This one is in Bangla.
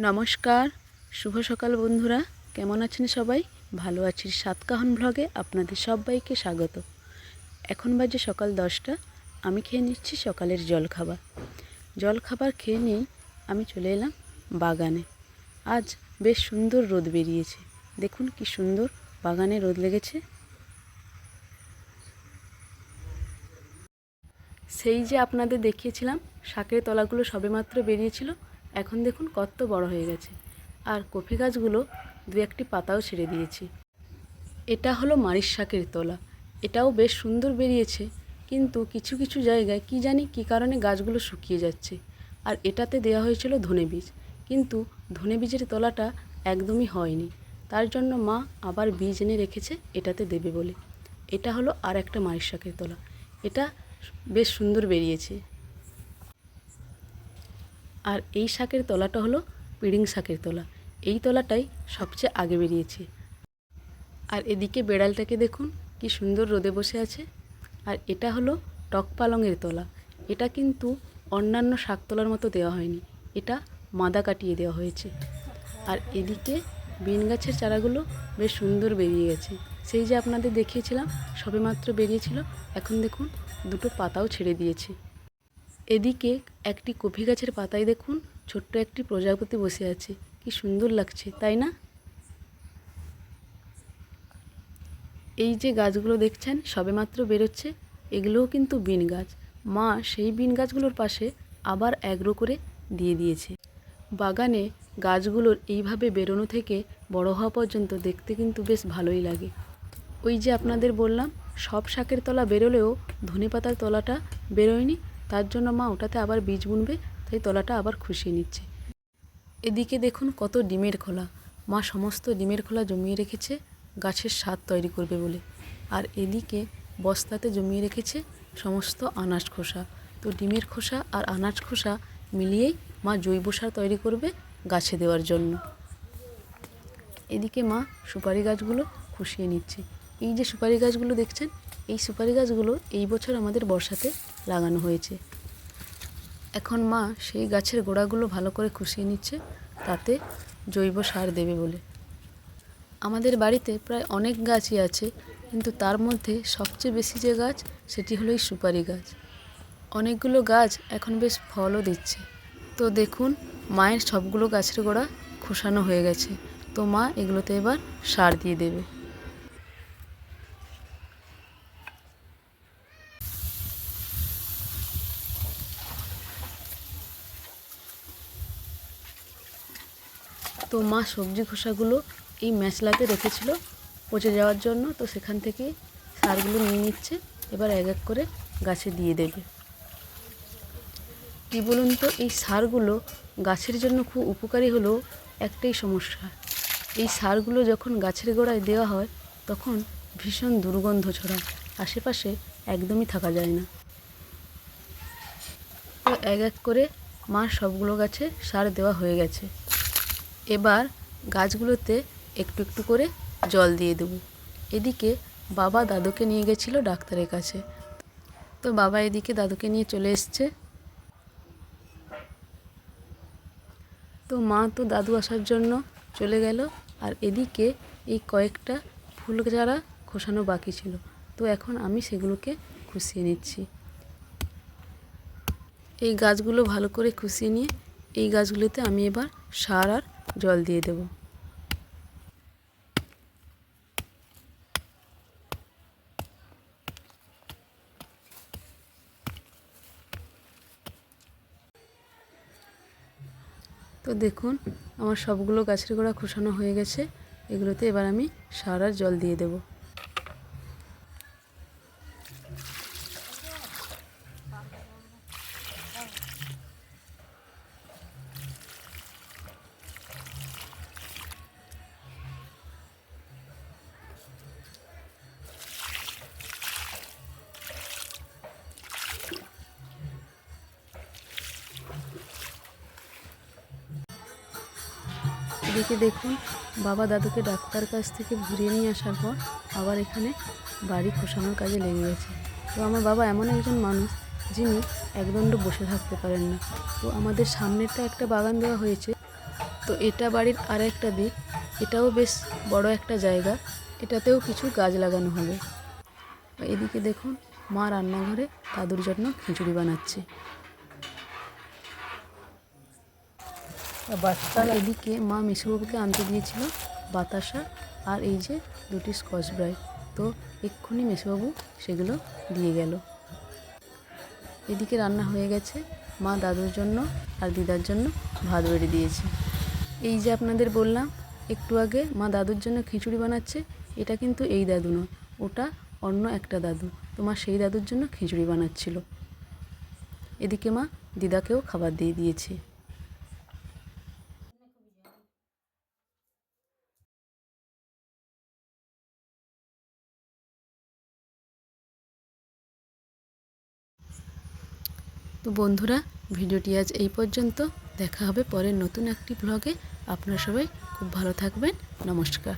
নমস্কার। শুভ সকাল বন্ধুরা। কেমন আছেন সবাই? ভালো আছি সাতকাহন ব্লগে আপনাদের সবাইকে স্বাগত। এখন বাজে সকাল দশটা। আমি খেয়ে নিচ্ছি সকালের জলখাবার। জলখাবার খেয়ে নিয়েই আমি চলে এলাম বাগানে। আজ বেশ সুন্দর রোদ বেরিয়েছে। দেখুন কি সুন্দর বাগানে রোদ লেগেছে। সেই যে আপনাদের দেখিয়েছিলাম, শাকের তলাগুলো সবেমাত্র বেরিয়েছিল। এখন দেখুন কত বড় হয়ে গেছে। আর কফি গাছগুলো দু একটি পাতাও ছেড়ে দিয়েছি। এটা হলো মারিচ শাকের তলা। এটাও বেশ সুন্দর বেরিয়েছে, কিন্তু কিছু কিছু জায়গায় কি জানি কি কারণে গাছগুলো শুকিয়ে যাচ্ছে। আর এটাতে দেওয়া হয়েছিল ধনে বীজ, কিন্তু ধনে বীজের তলাটা একদমই হয়নি। তার জন্য মা আবার বীজ এনে রেখেছে এটাতে দেবে বলে। এটা হলো আর একটা মারিচ শাকের তলা। এটা বেশ সুন্দর বেরিয়েছে। আর এই শাকের তলাটা হলো পিড়িং শাকের তলা। এই তলাটাই সবচেয়ে আগে বেরিয়েছে। আর এদিকে বেড়ালটাকে দেখুন, কি সুন্দর রোদে বসে আছে। আর এটা হলো টক পালংয়ের তলা। এটা কিন্তু অন্যান্য শাক তলার মতো দেওয়া হয়নি। এটা মাদা কাটিয়ে দেওয়া হয়েছে। আর এদিকে বিন গাছের চারাগুলো বেশ সুন্দর বেরিয়ে গেছে। সেই যে আপনাদের দেখিয়েছিলাম, সবেমাত্র বেরিয়েছিল। এখন দেখুন, দুটো পাতাও ছেড়ে দিয়েছে। এদিকে একটি কফি গাছের পাতায় দেখুন, ছোট্ট একটি প্রজাপতি বসে আছে। কি সুন্দর লাগছে, তাই না? এই যে গাছগুলো দেখছেন সবেমাত্র বেরোচ্ছে, এগুলোও কিন্তু বিন গাছ। মা সেই বিন গাছগুলোর পাশে আবার অ্যাগ্রো করে দিয়ে দিয়েছে। বাগানে গাছগুলোর এইভাবে বেরোনো থেকে বড় হওয়া পর্যন্ত দেখতে কিন্তু বেশ ভালোই লাগে। ওই যে আপনাদের বললাম, সব শাকের তলা বেরোলেও ধনে পাতার তলাটা বেরোয়নি তার জন্য মা ওটাতে আবার বীজ বুনবে, তাই তলাটা আবার খুশিয়ে নিচ্ছে। এদিকে দেখুন কত ডিমের খোলা। মা সমস্ত ডিমের খোলা জমিয়ে রেখেছে, গাছের স্বাদ তৈরি করবে বলে। আর এদিকে বস্তাতে জমিয়ে রেখেছে সমস্ত আনাজ খোসা। তো ডিমের খোসা আর আনাজ খোসা মিলিয়েই মা জৈব সার তৈরি করবে গাছে দেওয়ার জন্য। এদিকে মা সুপারি গাছগুলো খুশিয়ে নিচ্ছে। এই যে সুপারি গাছগুলো দেখছেন, এই সুপারি গাছগুলো এই বছর আমাদের বর্ষাতে লাগানো হয়েছে। এখন মা সেই গাছের গোড়াগুলো ভালো করে খুশিয়ে নিচ্ছে, তাতে জৈব সার দেবে বলে। আমাদের বাড়িতে প্রায় অনেক গাছই আছে, কিন্তু তার মধ্যে সবচেয়ে বেশি যে গাছ, সেটি হলো এই সুপারি গাছ। অনেকগুলো গাছ এখন বেশ ফলও দিচ্ছে। তো দেখুন, মায়ের সবগুলো গাছের গোড়া খোসানো হয়ে গেছে। তো মা এগুলোতে এবার সার দিয়ে দেবে। তো মা সবজি খোসাগুলো এই ম্যাচলাতে রেখেছিল পচে যাওয়ার জন্য, তো সেখান থেকে সারগুলো নিয়ে নিচ্ছে। এবার এক এক করে গাছে দিয়ে দেবে। কী বলুন তো, এই সারগুলো গাছের জন্য খুব উপকারী হলেও একটাই সমস্যা। এই সারগুলো যখন গাছের গোড়ায় দেওয়া হয়, তখন ভীষণ দুর্গন্ধ ছড়ায়। আশেপাশে একদমই থাকা যায় না। তো এক এক করে মার সবগুলো গাছে সার দেওয়া হয়ে গেছে। এবার গাছগুলোতে একটু একটু করে জল দিয়ে দেবো। এদিকে বাবা দাদুকে নিয়ে গেছিল ডাক্তারের কাছে। তো বাবা এদিকে দাদুকে নিয়ে চলে এসছে। তো মা তো দাদু আসার জন্য চলে গেল আর এদিকে এই কয়েকটা ফুল চারা খোসানো বাকি ছিল। তো এখন আমি সেগুলোকে খুশিয়ে নিচ্ছি। এই গাছগুলো ভালো করে খুশিয়ে নিয়ে এই গাছগুলোতে আমি এবার সার আর জল দিয়ে দেব। তো দেখুন, আমার সবগুলো গাছের গোড়া খোসানো হয়ে গেছে। এগুলোতে এবার আমি সার আর জল দিয়ে দেবো। এদিকে দেখুন, বাবা দাদুকে ডাক্তার কাছ থেকে ঘুরিয়ে নিয়ে আসার পর আবার এখানে বাড়ি খোসানোর কাজে লেগে গেছে। তো আমার বাবা এমন একজন মানুষ যিনি একদণ্ড বসে থাকতে পারেন না। তো আমাদের সামনেরটা একটা বাগান দেওয়া হয়েছে। তো এটা বাড়ির আর একটা দিক। এটাও বেশ বড় একটা জায়গা। এটাতেও কিছু গাছ লাগানো হবে। এদিকে দেখুন, মা রান্নাঘরে দাদুর জন্য খিচুড়ি বানাচ্ছে। আর এদিকে, মা মিশুবাবুকে আনতে দিয়েছিল বাতাসা আর এই যে দুটি স্কচ ব্রাইট তো এক্ষুনি মেসোবাবু সেগুলো দিয়ে গেল। এদিকে রান্না হয়ে গেছে। মা দাদুর জন্য আর দিদার জন্য ভাত বেড়ে দিয়েছে। এই যে আপনাদের বললাম, একটু আগে মা দাদুর জন্য খিচুড়ি বানাচ্ছে, এটা কিন্তু এই দাদু নয়, ওটা অন্য একটা দাদু। তো মা সেই দাদুর জন্য খিচুড়ি বানাচ্ছিল। এদিকে মা দিদাকেও খাবার দিয়ে দিয়েছে। তো বন্ধুরা, ভিডিওটি আজ এই পর্যন্ত। দেখা হবে পরের নতুন একটি ব্লগে আপনারা সবাই খুব ভালো থাকবেন। নমস্কার।